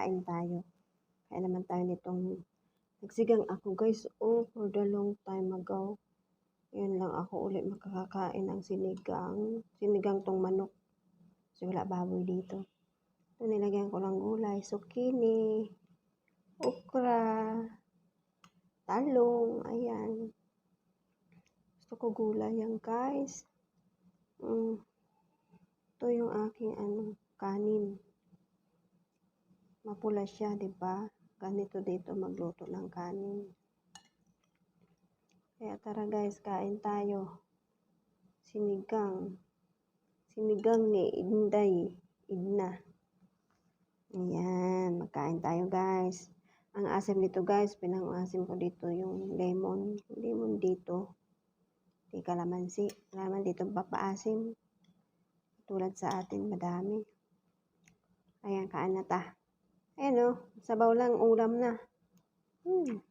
kain tayo. Kain naman tayo nitong nagsigang ako guys. Oh, for the long time ago. Yan lang ako ulit makakakain ng sinigang. Sinigang tong manok. Kasi wala baboy dito. Ito nilagyan ko ng gulay, zucchini, okra, talong, ayan. Gusto ko gulay yan guys. Mm. Ito yung aking ano, kanin. Mapula siya, 'di ba? Ganito dito magluto ng kanin. Kaya tara guys, kain tayo. Sinigang. Sinigang ni Inday. Idna. Ayan, magkain tayo guys. Ang asim dito guys, pinangasim ko dito yung lemon. Lemon dito. Di kalamansi. Kalaman dito papaasim. Tulad sa atin, madami. Ayan, kain na ta. Ayan o, sabaw lang, ulam na. Hmm.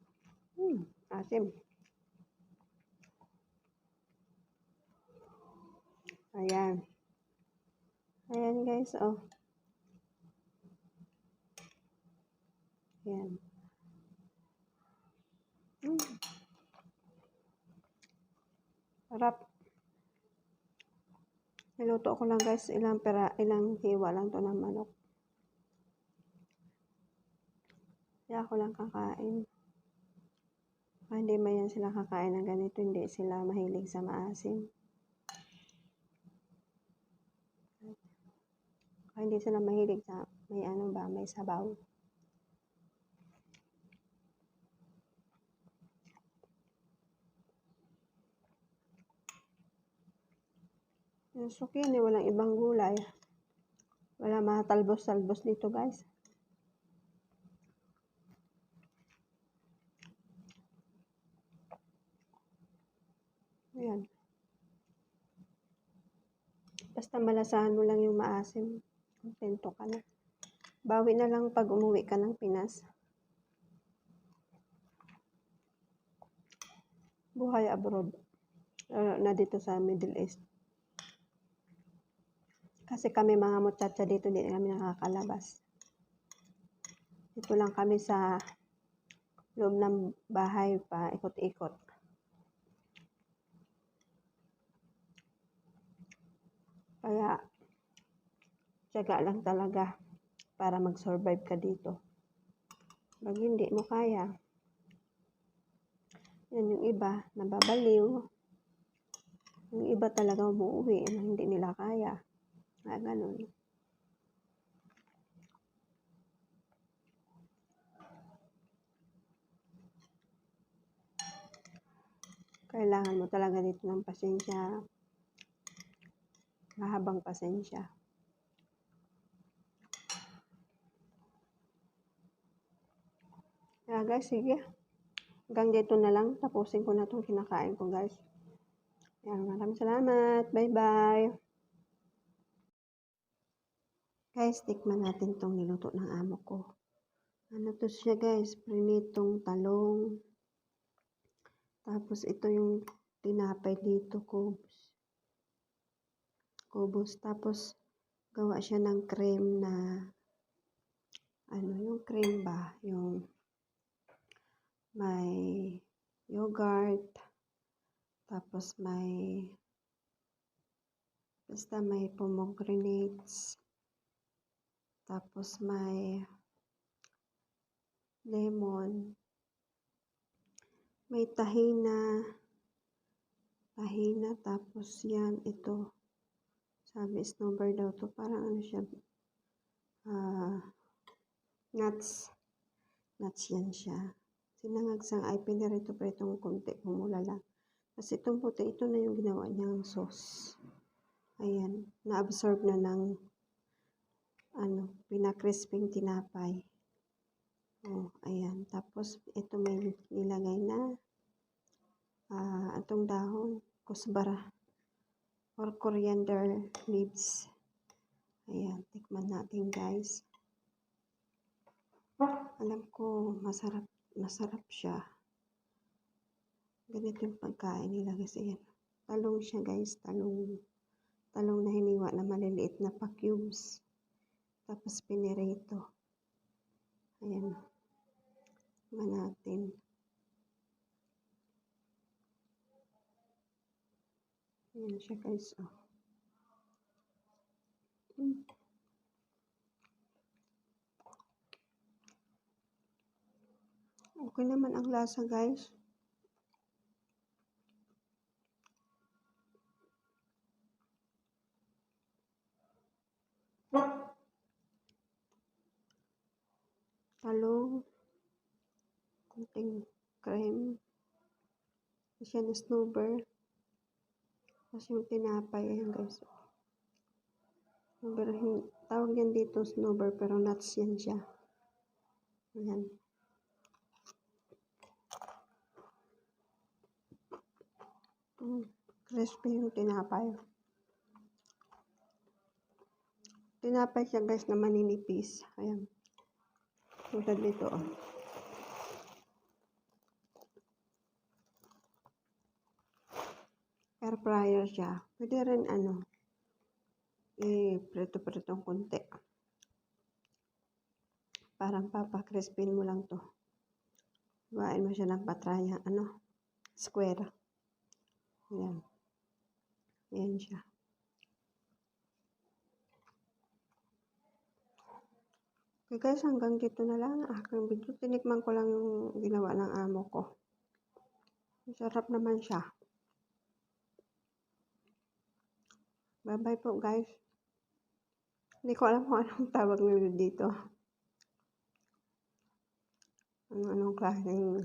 Hmm, asim. Ayan. Ayan guys, oh. Ayan. Hmm. Sarap. Niluto ko lang guys, ilang pera, ilang hiwa lang to ng manok. Kaya ako lang kakain. Ah, hindi man yan sila kakain ng ganito, hindi sila mahilig sa maasim. Ah, hindi sila mahilig sa may ano ba, may sabaw. Yung zucchini, walang ibang gulay. Wala mga talbos-talbos dito guys. Ayan. Basta malasahan mo lang yung maasim. Kontento ka na. Bawi na lang pag umuwi ka ng Pinas. Buhay abroad. Uh, na dito sa Middle East. Kasi kami mga muchacha dito, hindi kami nakakalabas. Dito lang kami sa loob ng bahay pa, ikot-ikot. Kaya, tiyaga lang talaga para mag-survive ka dito. Pag hindi mo kaya, yan yung iba, nababaliw. Yung iba talaga umuwi na hindi nila kaya. Ah, ganun. Kailangan mo talaga dito ng pasensya. Mahabang pasensya. Kaya guys, sige. Hanggang dito na lang. Tapusin ko na itong kinakain ko guys. Ayan, maraming salamat. Bye-bye. Guys, tikman natin tong niluto ng amo ko. Ano to siya guys? Prinitong talong. Tapos ito yung tinapay dito, kubos. Kubos. Tapos gawa siya ng cream na ano yung cream ba? Yung may yogurt. Tapos may basta may pomegranates. Tapos may lemon. May tahina. Tahina. Tapos yan, ito. Sabi, snowbird daw to. Parang ano siya. Uh, nuts. Nuts yan siya. Sinangagsang ay pinirito pa itong konti. Pumula lang. Kasi itong puti, ito na yung ginawa niyang sauce. Ayan. Na-absorb na ng ano, pinacrisping tinapay. Oh, ayan. Tapos, ito may nilagay na uh, itong dahon, kusbara or coriander leaves. Ayan, tikman natin guys. Alam ko, masarap, masarap siya. Ganito yung pagkain nila kasi yan. Talong siya guys, talong. Talong na hiniwa na maliliit na pa cubes. Tapos pinirito. Ayan. Nga natin. Ayan siya guys. Oh. Hmm. Okay naman ang lasa guys. Talong. Kunting cream. Siya na snowber. Tapos yung tinapay. Ayan guys. Snowber. Tawag yan dito snowber pero nuts yan siya. Ayan. Mm, crispy yung tinapay. Tinapay siya guys na maninipis. Ayan. Tulad nito oh. Air fryer siya. Pwede rin ano, i-preto-pretong konti. Parang papacrispin mo lang to. Gawain mo siya ng patraya, ano, square. Ayan. Ayan siya. Okay guys, hanggang dito na lang ang aking video. Tinikman ko lang yung ginawa ng amo ko. Sarap naman siya. Bye-bye po guys. Hindi ko alam kung anong tawag nila dito. Ano anong klaseng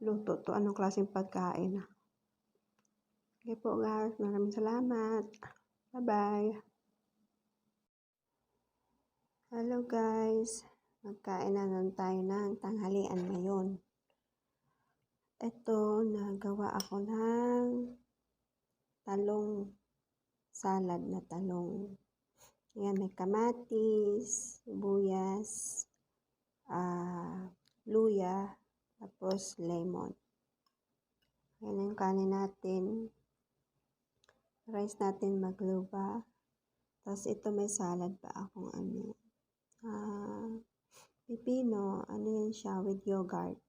luto to, anong klaseng pagkain. Okay po guys, maraming salamat. Bye-bye. Hello guys, magkain na lang tayo ng tanghalian ngayon. Ito, nagawa ako ng talong salad na talong. Ayan, may kamatis, sibuyas, uh, luya, tapos lemon. Ayan yung kanin natin. Rice natin magluba. Tapos ito may salad pa akong ano. Uh, pipino, ano yan siya, with yogurt.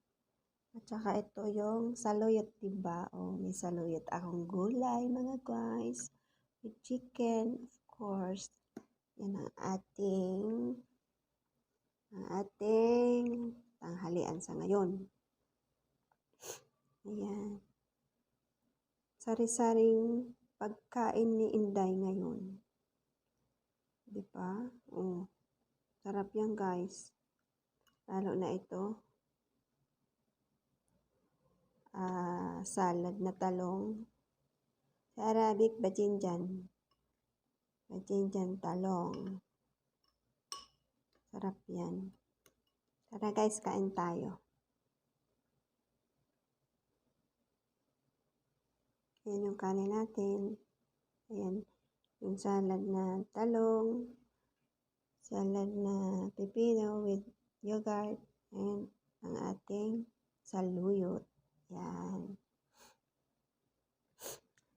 At saka ito yung saluyot, diba? O, may saluyot akong gulay, mga guys. With chicken, of course. Yan ang ating ang ating tanghalian sa ngayon. Ayan. Sari-saring pagkain ni Inday ngayon. Di ba? Oh. Sarap yan, guys. Lalo na ito uh, salad na talong. Sa Arabic, bajinjan. Bajinjan talong. Sarap yan. Tara guys, kain tayo. Ayan yung kanin natin. Ayan. Yung salad na talong. Salad na pipino with yogurt. And ang ating saluyot. Yan.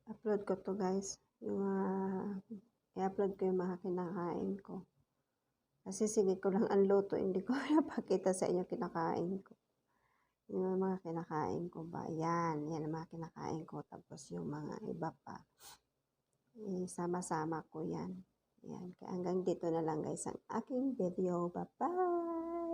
Upload ko to guys. Yung uh, i-upload ko yung mga kinakain ko. Kasi sige ko lang ang luto. Hindi ko napakita sa inyo kinakain ko. Yung mga kinakain ko ba? Yan. Yan mga kinakain ko. Tapos yung mga iba pa. Sama-sama ko yan. Yan. Hanggang dito na lang guys ang aking video. Bye-bye!